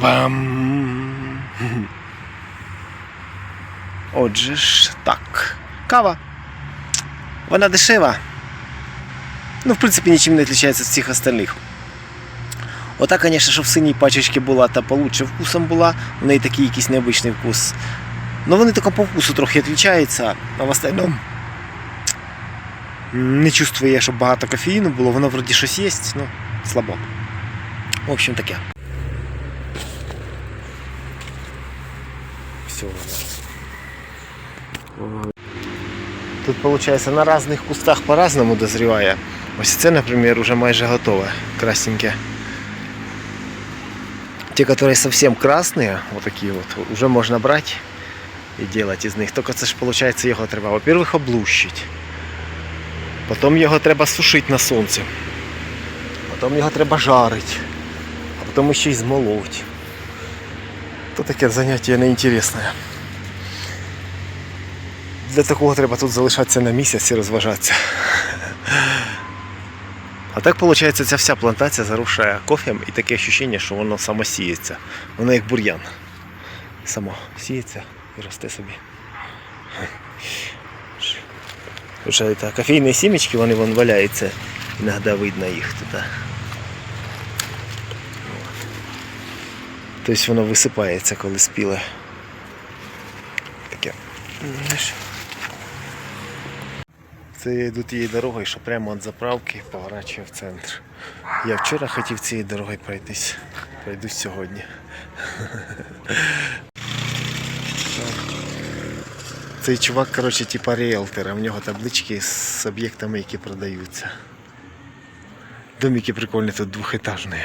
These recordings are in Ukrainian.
Та-бам! Отже ж, так. Кава. Вона дешева. Ну, в принципі, нічим не відрізняється від всіх остальних. Ота, звісно, що в синій пачечці була, та получше вкусом була. У неї такий якийсь необичний вкус. Ну вони тільки по вкусу трохи відрізняються, а в остальному не чувствую я, щоб багато кофеїну було, воно вроді щось є, ну слабо. В общем таке. Все. Тут, виходить, на різних кустах по-разному дозріває. Ось це, наприклад, уже майже готове, красненьке. Те, которые совсем красные, вот такие вот, уже можно брать и делать из них. Только це ж, получается, його треба, во-первых, облущить. Потім його треба сушити на сонці. Потім його треба жарити. А потім ще й змолоть. То таке заняття неінтересне. Для такого треба тут залишатися на місяць і розважатися. А так виходить, ця вся плантація зарушає кофем і таке відчуття, що воно само сіється. Воно як бур'ян. Само сіється і росте собі. Вже та, кофейні сімечки, вони вон валяються. Іноді видно їх тут. Тобто воно висипається, коли спіле. Таке. Це я йду тією що прямо від заправки поворачую в центр. Я вчора хотів цією дорогою пройтись. Пройдусь сьогодні. Цей чувак, коротше, типа ріелтора. В нього таблички з об'єктами, які продаються. Домики прикольні, тут двухэтажні.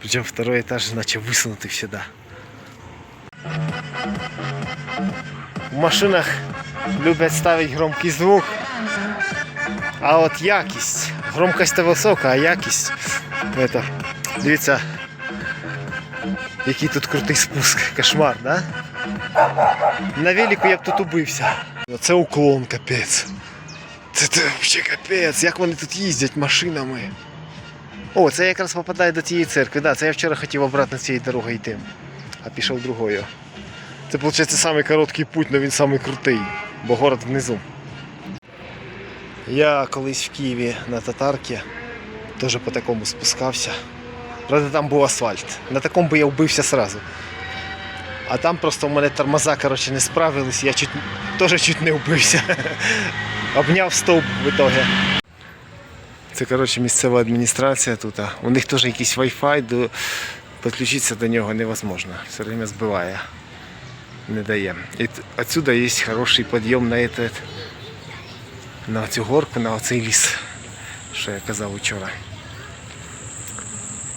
Причем второй этаж, наче висунутий всегда. В машинах люблять ставити громкий звук. А от якість. Громкость то висока, а якість. Это, дивіться, який тут крутий спуск. Кошмар, да? На велику я б тут убився. Це уклон, капець. Це, це взагалі капець. Як вони тут їздять машинами. О, це якраз попадає до тієї церкви. Да, це я вчора хотів обратно цією дорогою йти, а пішов другою. Це виходить самий короткий путь, але він самий крутий, бо город внизу. Я колись в Києві на татарці теж по такому спускався. Правда, там був асфальт. На такому би я вбився сразу. А там просто у мене тормоза коротше, не справились, я чуть, теж чуть не вбився. Обняв стовп в итоге. Це коротше, місцева адміністрація тут. У них теж якийсь Wi-Fi, підключитися до нього невозможно. Все время збиває. Не дає. І отсюда є хороший підйом на этот, на цю горку, на оцей ліс, що я казав вчора.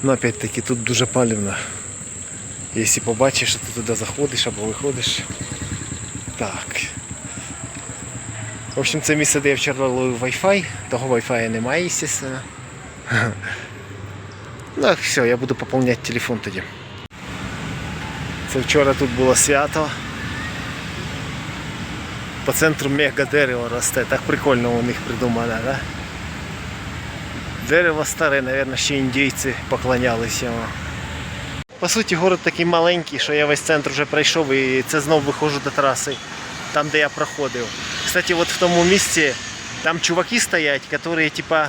Ну, опять-таки, тут дуже палівно. Якщо побачиш, що ти туди заходиш або виходиш. Так. В общем, це місце, де я вчора ловив Wi-Fi. Того Wi-Fi немає, естественно. Ну, все, я буду поповняти телефон тоді. Це вчора тут було свято. По центру мега дерево росте. Так прикольно у них придумано, да? Дерево старе, мабуть, ще індійці поклонялися йому. По суті, город такий маленький, що я весь центр вже пройшов і це знов виходжу до траси, там де я проходив. Кстати, от в тому місці там чуваки стоять, які типа.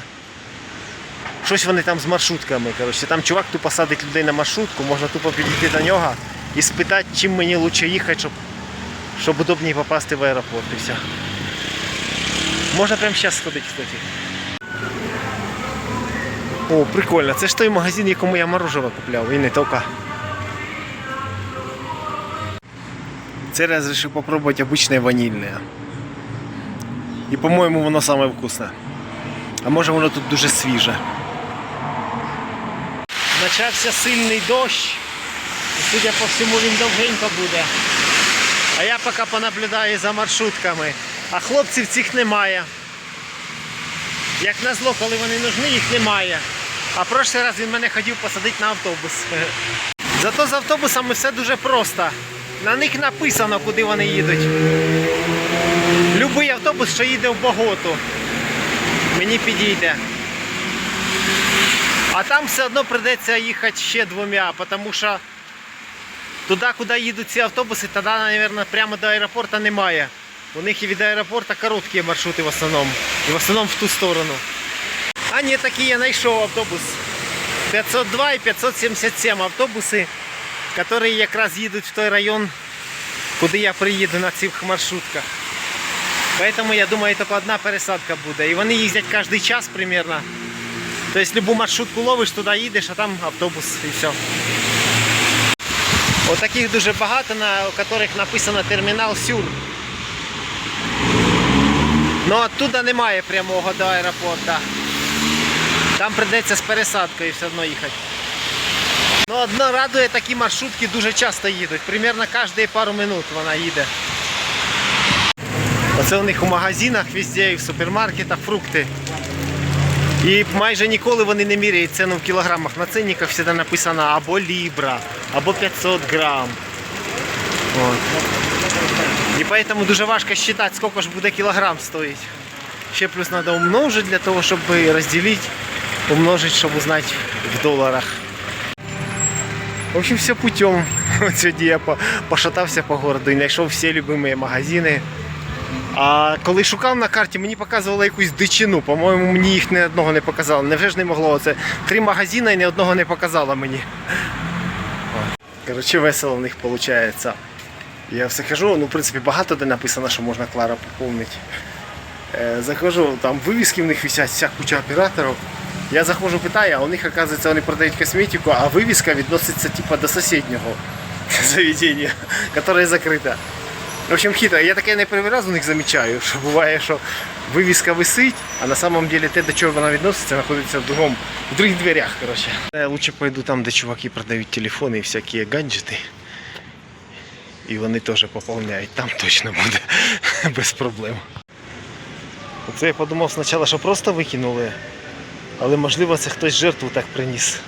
Щось вони там з маршрутками. Коротше. Там чувак тупо садить людей на маршрутку, можна тупо підійти до нього і спитати, чим мені краще їхати, щоб, щоб удобніше попасти в аеропорт і все. Можна прямо зараз сходити, кстати. О, прикольно. Це ж той магазин, якому я мороженое купляв, і не тільки. Це раз вирішив попробувати обичне ванільне. І по-моєму воно саме вкусне. А може воно тут дуже свіже. Почався сильний дощ. Судя по всьому, він довгенько буде. А я поки понаблюдаю за маршрутками. А хлопців цих немає. Як назло, коли вони нужні, їх немає. А прошлий раз він мене хотів посадити на автобус. Зато з автобусами все дуже просто. На них написано, куди вони їдуть. Любий автобус, що їде в Боготу, мені підійде. А там все одно прийдеться їхати ще двома, тому що туди, куди їдуть ці автобуси, тоді, мабуть, прямо до аеропорту немає. У них і від аеропорту короткі маршрути в основному. І в основному в ту сторону. А ні, такі я знайшов автобус. 502 і 577 автобуси, які якраз їдуть в той район, куди я приїду на цих маршрутках. Поэтому я думаю, тільки одна пересадка буде. І вони їздять кожен час примерно. Тобто любу маршрутку ловиш, туди їдеш, а там автобус і все. Отаких дуже багато, на яких написано термінал Сюр. Ну оттуда немає прямого до аеропорту. Там прийдеться з пересадкою все одно їхати. Ну, одно радує, такі маршрутки дуже часто їдуть. Примерно кожні пару минут вона їде. Оце у них у магазинах, везде, і в супермаркетах фрукти. І майже ніколи вони не міряють ціну в кілограмах. На цінниках завжди написано або лібра, або 500 грам. От. І поэтому дуже важко считать, сколько ж буде кілограм стоїть. Ще плюс треба умножити для того, щоб розділити, умножити, щоб узнати в доларах. В общем, все путем. От сьогодні я пошатався по городу і знайшов всі любимі магазини. А коли шукав на карті, мені показувало якусь дичину. По-моєму, мені їх ні одного не показало. Невже ж не могло? Це три магазини і ні одного не показало мені. Коротше, весело в них виходить. Я все кажу, ну в принципі багато де написано, що можна Клара поповнити. Е, Захожу, там вивіски в них висять, вся куча операторів. Я заходжу, питаю, а у них, оказується, вони продають косметику, а вивіска відноситься типа до сусіднього заведення, яке закрите. В общем, хитро. Я таке не перший раз у них замічаю, що буває, що вивіска висить, а на самом деле те, до чого вона відноситься, знаходиться в другому, в других дверях. Коротше. Я лучше пойду там, де чуваки продають телефони і всякі гаджети. І вони теж поповняють. Там точно буде без проблем. Оце я подумав спочатку, що просто викинули, але можливо це хтось жертву так приніс.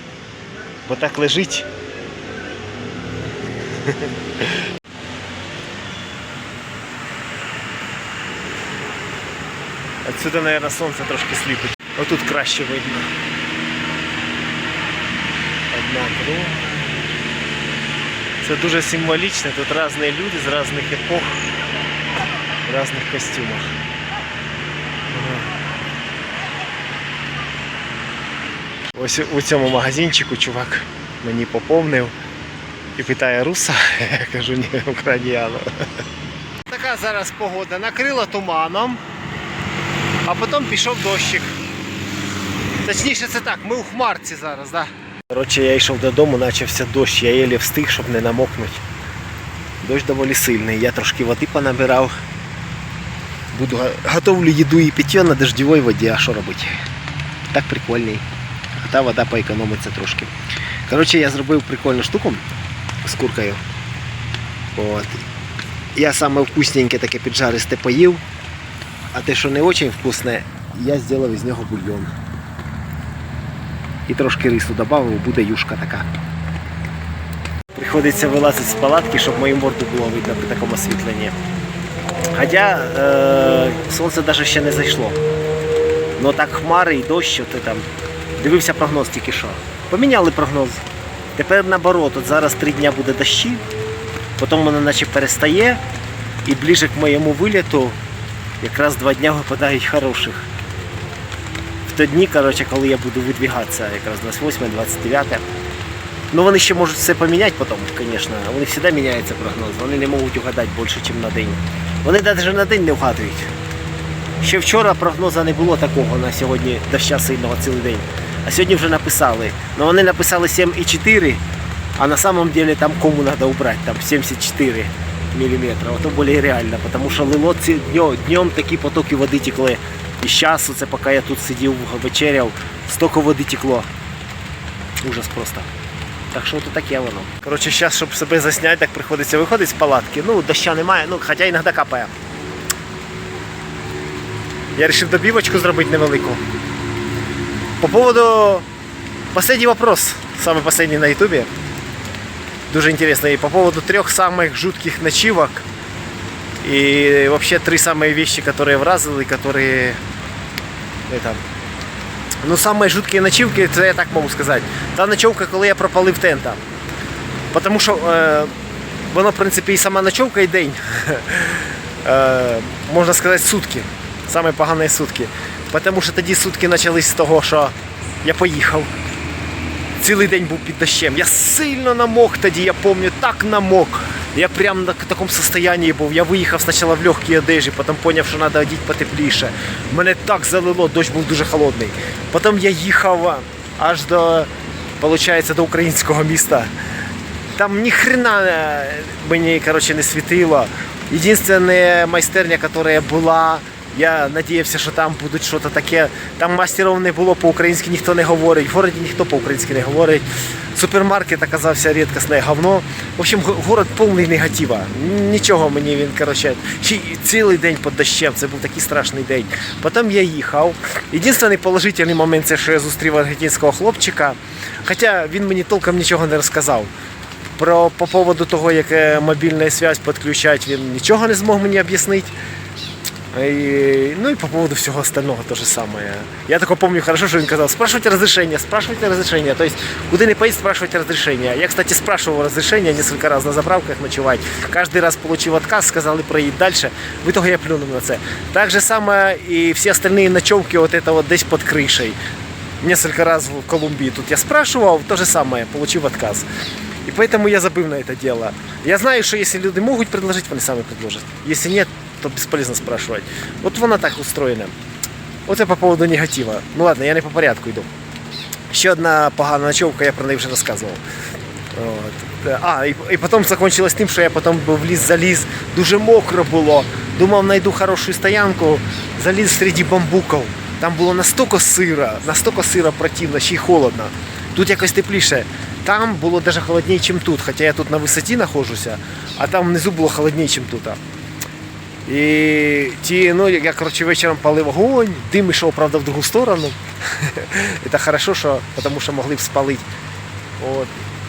Бо так лежить. Отсюда, наверное, сонце трошки сліпить. Отут краще видно. Одна кров. Це дуже символічно. Тут різні люди з різних епох, в різних костюмах. Ось у цьому магазинчику чувак мені поповнив і питає руса. Я кажу, ні, україняно. Така зараз погода. Накрила туманом, а потім пішов дощик. Точніше це так, ми у хмарці зараз, так. Да? Коротше, я йшов додому, почався дощ, я єлі встиг, щоб не намокнути. Дощ доволі сильний, я трошки води понабирав. Буду готовлю їду і питье на дождевій воді, а що робити? Так прикольний. А та вода поекономиться трошки. Коротше, я зробив прикольну штуку з куркою. От. Я саме вкусненьке таке піджаристе поїв, а те, що не дуже вкусне, я зробив із нього бульйон. І трошки рису додав, буде юшка така. Приходиться вилазити з палатки, щоб мою морду було видно при такому освітленні. Хоча е, сонце навіть ще не зайшло. Ну так хмари і дощ, що ти там. Дивився прогноз тільки що. Поміняли прогноз. Тепер наоборот, от зараз три дні буде дощі, потім воно наче перестає, і ближе к моєму виліту якраз два дня випадають хороших. В ті дні, коротше, коли я буду видвігатися, якраз 28, 29. Ну вони ще можуть все поміняти потім, звісно. Вони завжди міняються прогноз. Вони не можуть угадати більше, ніж на день. Вони навіть на день не вгадують. Ще вчора прогнозу не було такого на сьогодні доща сильного цілий день. А сьогодні вже написали. Ну вони написали 7,4, а на самом деле там кому треба убрати, там 74 мм. Ото більш реально, тому що лило днем, такі потоки води текли. І зараз, це поки я тут сидів, вечеряв, стільки води текло. Ужас просто. Так що то таке воно. Коротше, зараз, щоб себе засняти, так приходиться виходити з палатки. Ну, доща немає, ну, хоча іноді капає. Я вирішив добівочку зробити невелику. По поводу последний вопрос, самый последний на ютубе. Дуже интересный. По поводу трех самых жутких ночивок. И вообще три самые вещи, которые вразили, которые это, Ну, саме жуткі ночівки, це я так можу сказати. Та ночовка, коли я пропалив тента. Тому що е, воно, в принципі, і сама ночовка, і день. Е, можна сказати, сутки. Саме погані сутки. Тому що тоді сутки почались з того, що я поїхав. Цілий день був під дощем. Я сильно намок тоді, я пам'ятаю, так намок. Я прям на такому состоянии був. Я виїхав спочатку в легкій одежі, потім зрозумів, що треба одіти потепліше. Мене так залило, дощ був дуже холодний. Потім я їхав аж до, виходить, до українського міста. Там ні хрена е, мені короче, не світило. Єдине майстерня, яка була, я надіявся, що там буде щось таке. Там мастерів не було, по-українськи ніхто не говорить. В городі ніхто по-українськи не говорить. Супермаркет оказався рідкісне говно. В общем, город повний негатива. Нічого мені він, короче, цілий день під дощем. Це був такий страшний день. Потім я їхав. Єдиний положительний момент це, що я зустрів аргентинського хлопчика. Хоча він мені толком нічого не розказав. Про, по поводу того, як е, мобільна зв'язь підключати, він нічого не змог мені об'яснити. І, ну і по поводу всього остального то же самое. Я только помню хорошо, что он сказал, спрашивайте разрешение, спрашивайте разрешение. То есть, куда не поедете, спрашивайте разрешение. Я, кстати, спрашивал разрешение несколько раз на заправках ночевать. Каждый раз получил отказ, сказали проедь дальше. В итоге я плюнул на це. Так же самое и все остальные ночевки вот это вот здесь под крышей. Несколько раз в Колумбии тут я спрашивал, то же самое, получил отказ. И поэтому я забыл на это дело. Я знаю, что если люди могут предложить, они сами предложат. Если нет, то бесполезно спрашивать. Вот вона так устроена. Оце по поводу негатива. Ну ладно, я не по порядку йду. Ще одна погана ночовка, я про неї вже розказував. От. А, і, і потім закінчилось тим, що я потім в ліс заліз, дуже мокро було. Думав, знайду хорошу стоянку, заліз серед бамбуків. Там було настільки сиро, настільки сиро противно, ще й холодно. Тут якось тепліше. Там було навіть холодніше, ніж тут. Хоча я тут на висоті знаходжуся, а там внизу було холодніше, ніж тут. І ті, ну, я, коротше, вечором палив огонь, дим йшов, правда, в другу сторону. Це хорошо, що, тому що могли б спалити. От.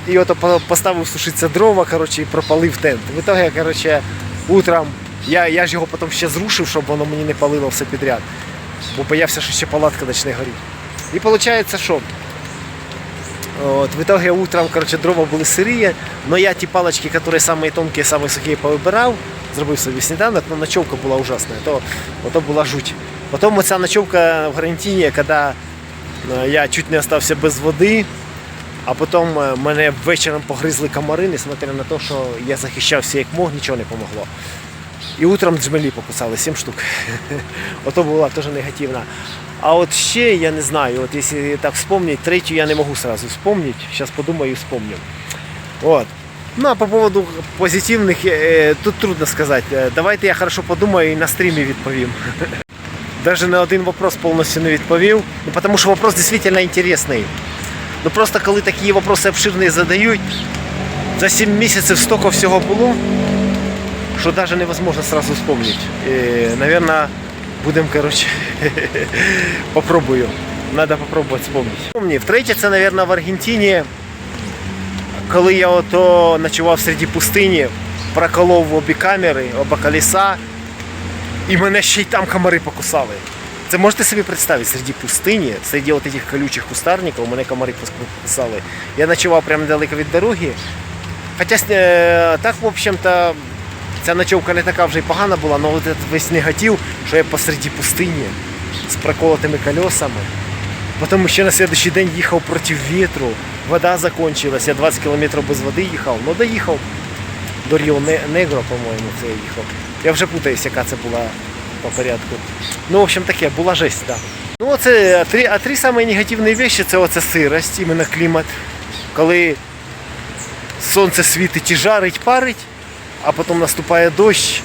І от поставив сушитися дрова, коротше, і пропалив тент. В итоге, коротше, утром я, я ж його потім ще зрушив, щоб воно мені не палило все підряд. Бо боявся, що ще палатка почне горіти. І виходить, що От, в итоге утром, короче, дрова були сирі, но я ті палочки, які самі тонкі, самі сухі повибирав, зробив собі сніданок, но ночовка була ужасна, то, то була жуть. Потім оця ночовка в Аргентині, коли е, я чуть не остався без води, а потім е, мене вечором погризли комари, несмотря на те, що я захищався як мог, нічого не помогло. І утром джмелі покусали 7 штук. Ото була теж негативна. А от ще я не знаю, от якщо так вспомнить, третю я не можу сразу вспомнить. Зараз подумаю і вспомню. От. Ну а по поводу позитивних, е, тут трудно сказати. Е, Давайте я хорошо подумаю і на стрімі відповім. Даже на один вопрос повністю не відповів. Ну, тому що вопрос дійсно інтересний. Ну просто коли такі вопроси обширні задають, за 7 місяців стільки всього було, що навіть невозможно сразу вспомнить. И, наверное, будем, короче, попробую. Надо попробовать вспомнить. Помні, втретє, це, наверное, в Аргентині, коли я ото ночував серед пустині, проколов обі камери, оба колеса, і мене ще й там комари покусали. Це можете собі представити, серед пустині, серед от колючих кустарників, мене комари покусали. Я ночував прямо недалеко від дороги. Хоча е, так, в общем-то, ця ночовка не така вже й погана була, але от весь негатив, що я посереді пустині з проколотими колесами. Потім ще на следующий день їхав проти вітру, вода закончилась, я 20 кілометрів без води їхав, ну доїхав до Ріо Негро, по-моєму, це я їхав. Я вже путаюсь, яка це була по порядку. Ну, в общем, таке, була жесть, так. Да. Ну, оце а три, а три самі негативні речі це оце сирость, іменно клімат. Коли сонце світить і жарить, парить, а потім наступає дощ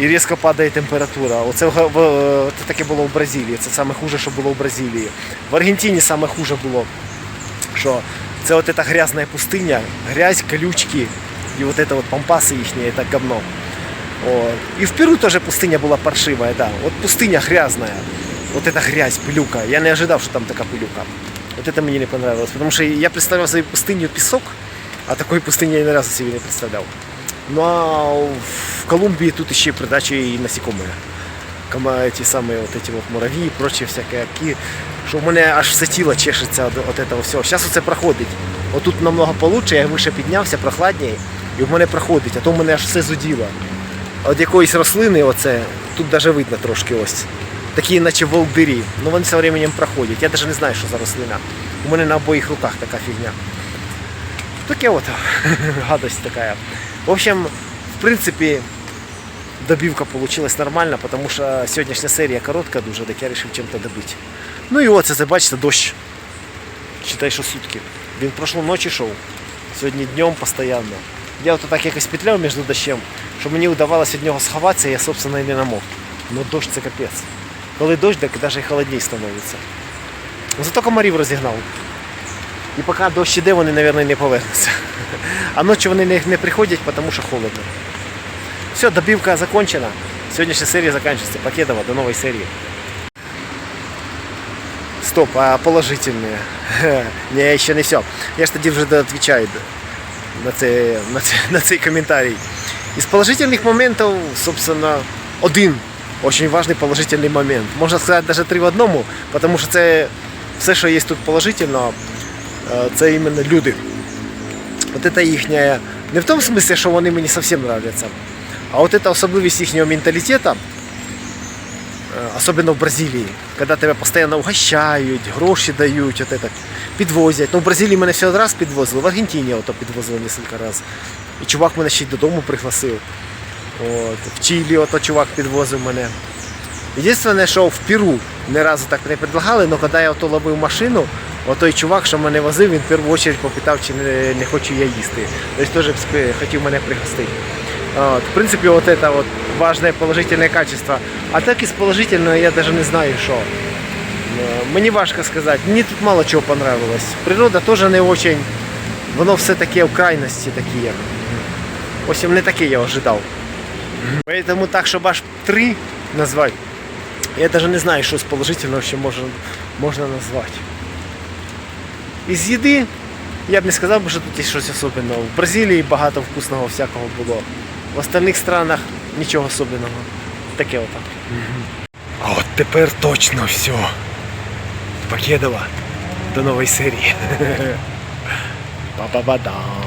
і різко падає температура. Оце в- в- це таке було в Бразилії. Це саме хуже, що було в Бразилії. В Аргентині саме хуже було, що це от эта грязна пустиня, грязь, колючки і от это вот пампаси їхні, это говно. Вот. И в Перу тоже пустыня была паршивая, да. Вот пустыня грязная. Вот эта грязь, пылюка. Я не ожидал, что там такая пылюка. Вот это мне не понравилось. Потому что я представлял себе пустыню песок, а такой пустыни я ни разу себе не представлял. Ну а в Колумбии тут еще и придача и насекомые. Кома- Эти самые вот эти вот муравьи и прочие всякие. ки- що в мене аж все тіло чешеться від, від цього всього. Зараз оце проходить. Отут намного получше, я вище піднявся, прохладніше, і в мене проходить, а то в мене аж все зуділо. От якоїсь рослини, оце, тут навіть видно трошки ось. Такі, наче волдирі. Ну вони все временем проходять. Я навіть не знаю, що за рослина. У мене на обоїх руках така фігня. Таке от гадость така. В общем, в принципі, добивка получилась нормально, тому що сьогоднішня серія коротка дуже, так я вирішив чим-то добити. Ну і оце, це бачите, дощ. Читай, що сутки. Він прошлу ночі йшов, сьогодні днем постійно. Я от так якось петляв між дощем, що мені вдавалося від нього сховатися, я, собственно, і не намог. Ну дощ це капець. Коли дощ, так навіть і холодніше становиться. Зато комарів розігнав. І поки дощ іде, вони, мабуть, не повернуться. А ночі вони не, не приходять, тому що холодно. Все, добивка закончена. Сьогоднішня серія закінчується. Покедова, до нової серії. Стоп, а положительные? Не, ще не все. Я ж тоді вже відповідаю на цей, на, цей, на цей коментарій. Із положительних моментів, собственно, один очень важний положительний момент. Можна сказати, навіть три в одному, тому що це все, що є тут положительного, е, це іменно люди. От це їхня, не в тому смислі, що вони мені зовсім нравляться, а от це особливість їхнього менталітету, е, особенно в Бразилії, коли тебе постійно угощають, гроші дають, от это, підвозять. Ну, в Бразилії мене все раз підвозили, в Аргентині ото підвозили кілька разів. І чувак мене ще й додому пригласив. От, в Чилі ото чувак підвозив мене. Єдине, що в Перу ні разу так не предлагали, але коли я ото ловив машину, отой чувак, що мене возив, він в першу чергу попитав, чи не, не хочу я їсти. Тобто теж хотів мене пригостити. От, в принципі, вот это вот важное положительное качество. А так із положительного я даже не знаю, що. Е, Мені важко сказати. Мені тут мало чого понравилось. Природа теж не очень. Воно все таке в крайності такі. як. Общем, не таке я ожидав. Поэтому так, щоб аж три назвати. Я даже не знаю, що з положительного ще можна, можна назвати. Із їди я б не сказав, що тут є щось особливого. В Бразилії багато вкусного всякого було. В остальних странах нічого особливого. Таке отак. А от тепер точно все. Покедова. До нової серії. Па-па-ба-дам.